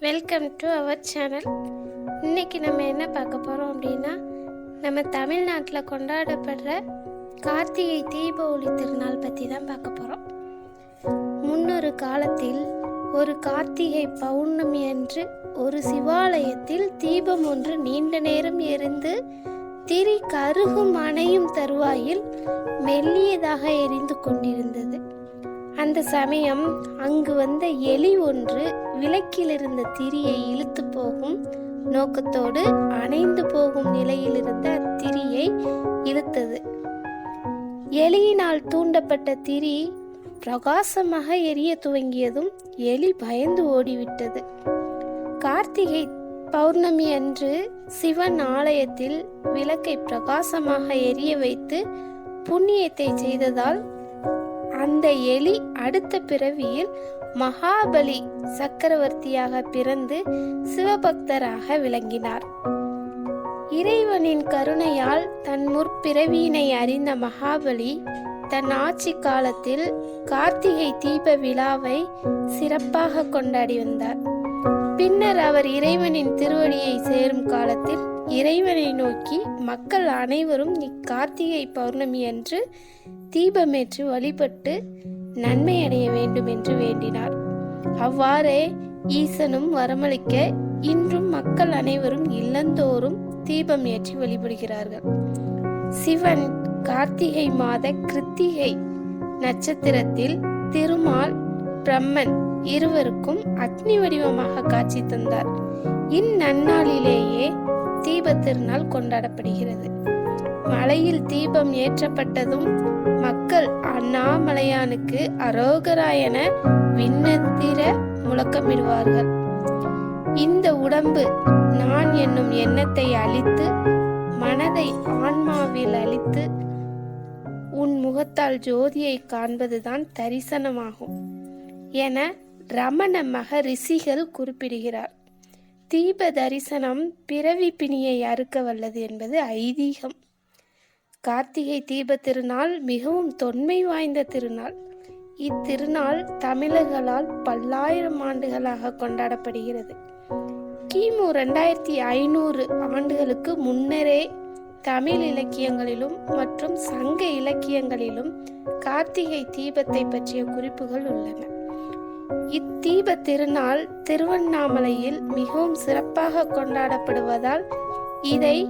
Welcome to our channel இன்றைக்கி நம்ம என்ன பார்க்க போகிறோம் அப்படின்னா நம்ம தமிழ்நாட்டில் கொண்டாடப்படுற கார்த்திகை தீப ஒளி திருநாள் பற்றி தான் பார்க்க போகிறோம் முன்னொரு காலத்தில் ஒரு கார்த்திகை பௌர்ணமி அன்று ஒரு சிவாலயத்தில் தீபம் ஒன்று நீண்ட நேரம் எரிந்து திரி கருகும் அணையும் தருவாயில் மெல்லியதாக எரிந்து கொண்டிருந்தது. அந்த சமயம் அங்கு வந்த எலி ஒன்று விளக்கில் இருந்த திரியை இழுத்து போகும் நோக்கத்தோடு அணைந்து போகும் நிலையில் இருந்த அத்திரியை இழுத்தது. எலியினால் தூண்டப்பட்ட திரி பிரகாசமாக எரிய துவங்கியதும் எலி பயந்து ஓடிவிட்டது. கார்த்திகை பௌர்ணமி அன்று சிவன் ஆலயத்தில் விளக்கை பிரகாசமாக எரிய வைத்து புண்ணியத்தை செய்ததால் அந்த எலி அடுத்த பிறவியில் மகாபலி சக்கரவர்த்தியாக பிறந்து சிவபக்தராக விளங்கினார். இறைவனின் கருணையால் தன் முற்பிறவியினை அறிந்த மகாபலி தன் ஆட்சி காலத்தில் கார்த்திகை தீப விழாவை சிறப்பாக கொண்டாடி வந்தார். பின்னர் அவர் இறைவனின் திருவடியை சேரும் காலத்தில் இறைவனை நோக்கி மக்கள் அனைவரும் இக்கார்த்திகை பௌர்ணமி அன்று தீபமேற்று வழிபட்டு நன்மை அடைய வேண்டும் என்று வேண்டினார். அவ்வாறே ஈசனும் வரமளிக்க இன்றும் மக்கள் அனைவரும் இல்லந்தோறும் தீபம் ஏற்றி வழிபடுகிறார்கள். சிவன் கார்த்திகை மாத கிருத்திகை நட்சத்திரத்தில் திருமால் பிரம்மன் இருவருக்கும் அக்னி வடிவமாக காட்சி தந்தார். இந்நன்னாளிலேயே தீப திருநாள் கொண்டாடப்படுகிறது. மலையில் தீபம் ஏற்றப்பட்டதும் மக்கள் அண்ணாமலையானுக்கு அரோகராயன விண்ணத்திர முழக்கமிடுவார்கள். இந்த உடம்பு நான் என்னும் எண்ணத்தை அழித்து மனதை ஆன்மாவில் அழித்து உன் முகத்தால் ஜோதியை காண்பதுதான் தரிசனமாகும் என ரமண மகரிஷிகள் குறிப்பிடுகிறார். தீப தரிசனம் பிறவி பிணியை அறுக்க வல்லது என்பது ஐதீகம். கார்த்திகை தீப திருநாள் மிகவும் தொன்மை வாய்ந்த திருநாள். இத்திருநாள் தமிழர்களால் பல்லாயிரம் ஆண்டுகளாக கொண்டாடப்படுகிறது. கிமு ரெண்டாயிரத்தி ஐநூறு ஆண்டுகளுக்கு முன்னரே தமிழ் இலக்கியங்களிலும் மற்றும் சங்க இலக்கியங்களிலும் கார்த்திகை தீபத்தை பற்றிய குறிப்புகள் உள்ளன. இத்தீப திருநாள் திருவண்ணாமலையில் மிகவும் சிறப்பாக கொண்டாடப்படுவதால் இதை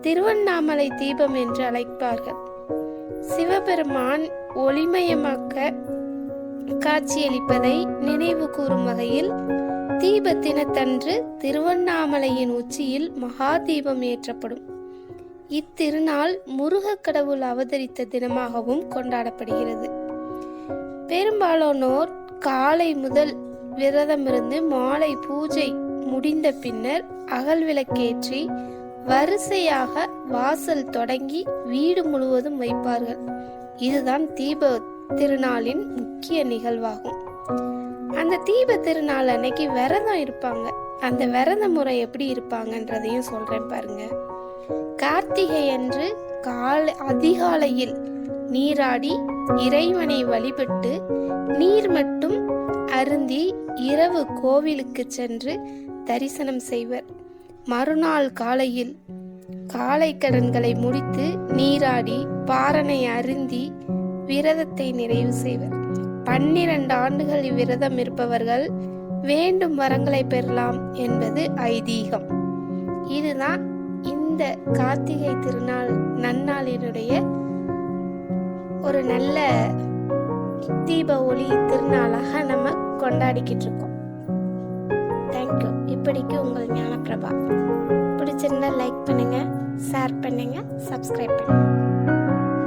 திருவண்ணாமலை தீபம் என்று அழைப்பார்கள். சிவபெருமான் ஒளிமயமாக்க காட்சியளிப்பதை நினைவு கூறும் வகையில் தீப தினத்தன்று திருவண்ணாமலையின் உச்சியில் மகா தீபம் ஏற்றப்படும். இத்திருநாள் முருகக் கடவுள் அவதரித்த தினமாகவும் கொண்டாடப்படுகிறது. பெரும்பாலானோர் காலை முதல் விரதமிருந்து மாலை பூஜை முடிந்த பின்னர் அகல் விளக்கேற்றி வரிசையாக வாசல் தொடங்கி வீடு முழுவதும் வைப்பார்கள். இதுதான் தீப திருநாளின் முக்கிய நிகழ்வாகும். அந்த தீப திருநாள் அன்னைக்கு விரதம் இருப்பாங்க. அந்த விரத முறை எப்படி இருப்பாங்கன்றதையும் சொல்றேன் பாருங்க. கார்த்திகை அன்று காலை அதிகாலையில் நீராடி இறைவனை வழிபட்டு நீர் மட்டும் அருந்தி இரவு கோவிலுக்கு சென்று தரிசனம் செய்வர். மறுநாள் காலையில் காலை கடன்களை முடித்து நீராடி பாரனை அருந்தி விரதத்தை நிறைவு செய்வர். பன்னிரண்டு ஆண்டுகள் இவ்விரதம் இருப்பவர்கள் வேண்டும் வரங்களை பெறலாம் என்பது ஐதீகம். இதுதான் இந்த கார்த்திகை திருநாள் நன்னாளினுடைய ஒரு நல்ல தீப ஒளி திருநாளாக நம்ம கொண்டாடிக்கிட்டு இருக்கோம் தேங்க்யூ இப்படிக்கு உங்கள் ஞானப்பிரபா. பிடிச்சிருந்தா லைக் பண்ணுங்க ஷேர் பண்ணுங்க சப்ஸ்கிரைப் பண்ணுங்க.